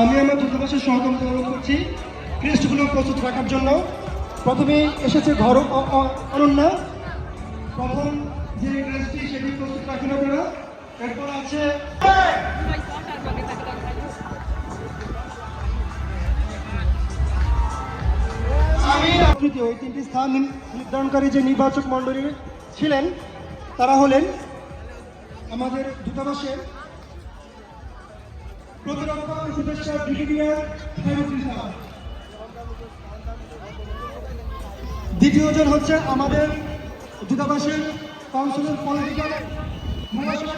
আমি আমার দূতাবাসের সহকর্মী অনুরোধ করছি ক্রেস্টগুলো প্রস্তুত রাখার জন্য। প্রথমে এসেছে ঘর অনন্যা। প্রথম যে ক্রেস্টটি সেটি প্রস্তুত রাখেন আপনারা। এরপর আছে তৃতীয় এই তিনটি স্থান নির্ধারণকারী যে নির্বাচক মণ্ডলী ছিলেন, তারা হলেন আমাদের দূতাবাসের প্রতিরক্ষা ইসলাম দ্বিতীয়জন হচ্ছে আমাদের দূতাবাসের কাউন্সিলের পলিটিক্যাল মহাসচিব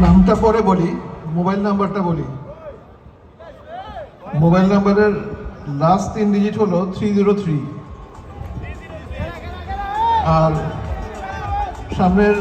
নামটা পরে বলি, মোবাইল নাম্বারটা বলি। মোবাইল নাম্বারের লাস্ট তিন ডিজিট হলো থ্রি জিরো থ্রি আর সামনের